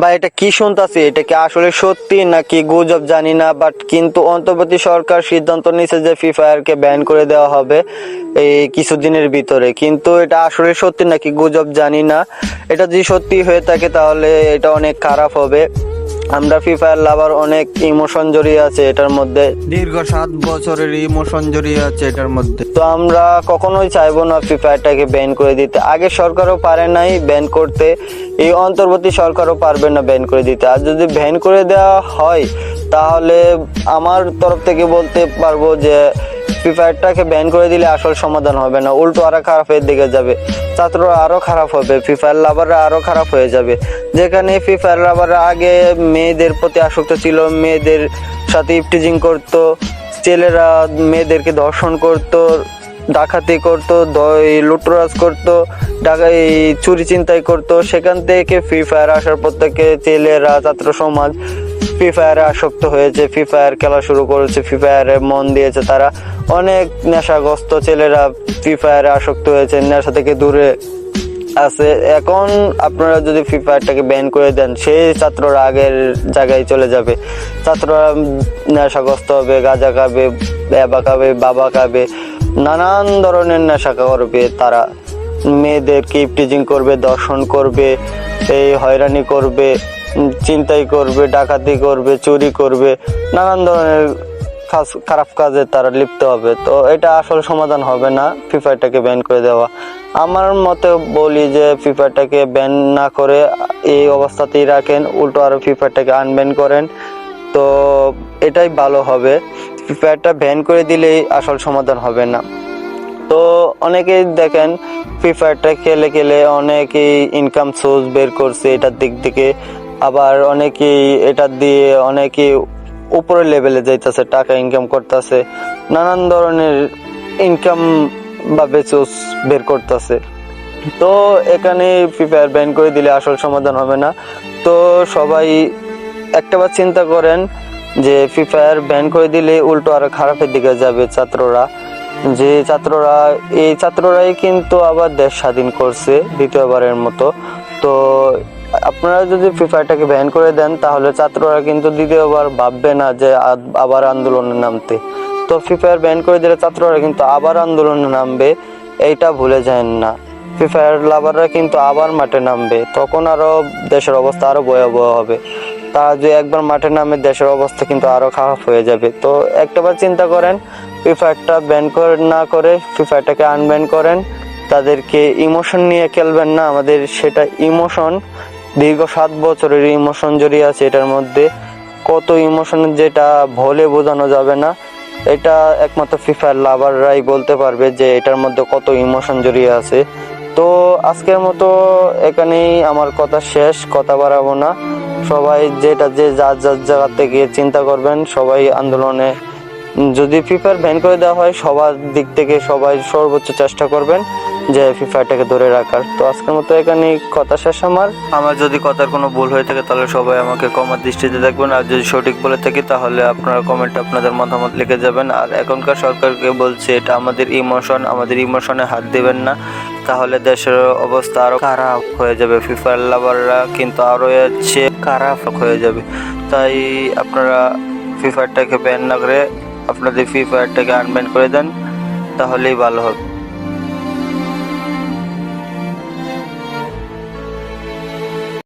বা এটা কি শুনতেছি? এটা কি আসলে সত্যি নাকি গুজব? জানি না বাট কিন্তু অন্তর্বর্তী সরকার সিদ্ধান্ত নিয়েছে যে ফ্রি ফায়ারকে ব্যান করে দেওয়া হবে এই কিছুদিনের ভিতরে। কিন্তু এটা আসলে সত্যি নাকি গুজব? জানি না। এটা যদি সত্যি হয়ে থাকে তাহলে এটা অনেক খারাপ হবে। আমরা ফ্রি ফায়ার লাভার অনেক ইমোশন জড়িয়ে আছে এটার মধ্যে। দীর্ঘ সাত বছরের ইমোশন জড়িয়ে আছে এটার মধ্যে। তো আমরা কখনোই চাইব না ফ্রি ফায়ারটাকে ব্যান করে দিতে। আগে সরকারও পারে নাই ব্যান করতে এই অন্তর্বর্তী সরকারও পারবে না ব্যান করে দিতে। আর যদি ব্যান করে দেওয়া হয় তাহলে আমার তরফ থেকে বলতে পারব যে ফ্রি ফায়ারটাকে ব্যান করে দিলে আসল সমাধান হবে না। উল্টো আরও খারাপের দিকে যাবে। ছাত্ররা আরও খারাপ হবে। ফ্রি ফায়ার লাভাররা আরও খারাপ হয়ে যাবে। যেখানে ফ্রি ফায়ার লাভাররা আগে মেয়েদের প্রতি আসক্ত ছিল, মেয়েদের সাথে ইফটিজিং করতো, ছেলেরা মেয়েদেরকে ধর্ষণ করতো, ডাকাতি করতো লুটরাজ করতো, ডাকা এই চুরি চিন্তাই করতো। সেখান থেকে ফ্রি ফায়ার আসার পর থেকে ছেলেরা, ছাত্র সমাজ ফ্রি ফায়ারে আসক্ত হয়েছে ফ্রি ফায়ার খেলা শুরু করেছে ফ্রি ফায়ারে মন দিয়েছে তারা। অনেক নেশাগ্রস্ত ছেলেরা ফ্রি ফায়ারে আসক্ত হয়েছে, নেশা থেকে দূরে আছে। এখন আপনারা যদি ফ্রি ফায়ারটাকে ব্যান করে দেন, সেই ছাত্ররা আগের জায়গায় চলে যাবে। ছাত্ররা নেশাগ্রস্ত হবে, গাঁজা খাবে ব্যাবা খাবে, বাবা খাবে, নানান ধরনের নেশা করবে তারা। মেয়েদেরকে ইফটিজিং করবে, দর্শন করবে, এই হয়রানি করবে। চিন্তাই করবে, ডাকাতি করবে, চুরি করবে, নানান ধরনের কাজ খারাপ কাজে তারা লিপ্ত হবে। তো এটা আসল সমাধান হবে না ফ্রি ফায়ারটাকে ব্যান করে দেওয়া। আমার মতে বলি যে ফ্রি ফায়ারটাকে ব্যান না করে এই অবস্থাতেই রাখেন, উল্টো আরও ফ্রি ফায়ারটাকে আনব্যান করেন। তো এটাই ভালো হবে। ফ্রি ফায়ারটা ব্যান করে দিলেই আসল সমাধান হবে না। তো অনেকেই দেখেন ফ্রি ফায়ারটা খেলে খেলে অনেকেই ইনকাম সোর্স বের করছে, এটার দিক থেকে আবার অনেকেই এটা দিয়ে অনেকেই উপরের লেভেলে যাইতেছে, টাকা ইনকাম করতেছে, নানান ধরনের ইনকাম বা সোর্স বের করতেছে। তো এখানে ফ্রি ফায়ার ব্যান করে দিলে আসল সমাধান হবে না। তো সবাই একটাবার চিন্তা করেন যে ফ্রি ফায়ার ব্যান করে দিলে উল্টো আরও খারাপের দিকে যাবে ছাত্ররা। যে ছাত্ররা, এই ছাত্ররাই কিন্তু আবার দেশ স্বাধীন করছে দ্বিতীয়বারের মতো। তো আপনারা যদি ফ্রি ফায়ারটাকে ব্যান করে দেন, তাহলে ছাত্ররা কিন্তু দ্বিতীয়বার ভাববে না যে আবার আন্দোলনে নামতে। তো ফ্রি ফায়ার ব্যান করে দিলে ছাত্ররা কিন্তু আবার আন্দোলনে নামবে, এইটা ভুলে যান না। ফ্রি ফায়ার লাভাররা কিন্তু আবার মাঠে নামবে, তখন আরও দেশের অবস্থা আরও ভয়াবহ হবে। তারা যে একবার মাঠে নামে, দেশের অবস্থা কিন্তু আরও খারাপ হয়ে যাবে। তো একটাবার চিন্তা করেন ফ্রি ফায়ারটা ব্যান করে, না করে ফ্রি ফায়ারটাকে আনব্যান করেন, তাদেরকে ইমোশন নিয়ে খেলবেন না, আমাদের সেটা ইমোশন দীর্ঘ সাত বছরের ইমোশন জড়িয়ে আছে এটার মধ্যে। কত ইমোশন যেটা ভোলে বোঝানো যাবে না। এটা একমাত্র ফ্রি ফায়ার লাভাররাই বলতে পারবে যে এটার মধ্যে কত ইমোশন জড়িয়ে আছে। তো আজকের মতো এখানেই আমার কথা শেষ, কথা বাড়াবো না। সবাই যেটা যে যার যার জায়গা থেকে চিন্তা করবেন, সবাই আন্দোলনে, যদি ফ্রি ফায়ার ব্যান করে দেওয়া হয়, সবার দিক থেকে সবাই সর্বোচ্চ চেষ্টা করবেন। যে ফ্রি ফায়ারটাকে ধরে রাখার। তো আজকের মতো এখানে কথা শেষ আমার। আমার যদি কথার কোনো ভুল হয়ে থাকে তাহলে সবাই আমাকে কমার দৃষ্টিতে দেখবেন। আর যদি সঠিক বলে থাকি তাহলে আপনারা কমেন্টে আপনাদের মতামত লিখে যাবেন। আর এখনকার সরকারকে বলছে, এটা আমাদের ইমোশন আমাদের ইমোশনে হাত দেবেন না। তাহলে দেশের অবস্থা আরও খারাপ হয়ে যাবে। ফ্রি ফায়ার লাভাররা কিন্তু আরও হচ্ছে খারাপ হয়ে যাবে। তাই আপনারা ফ্রি ফায়ারটাকে ব্যান না করে আপনাদের ফ্রি ফায়ারটাকে আনব্যান করে দেন। তাহলেই ভালো হবে।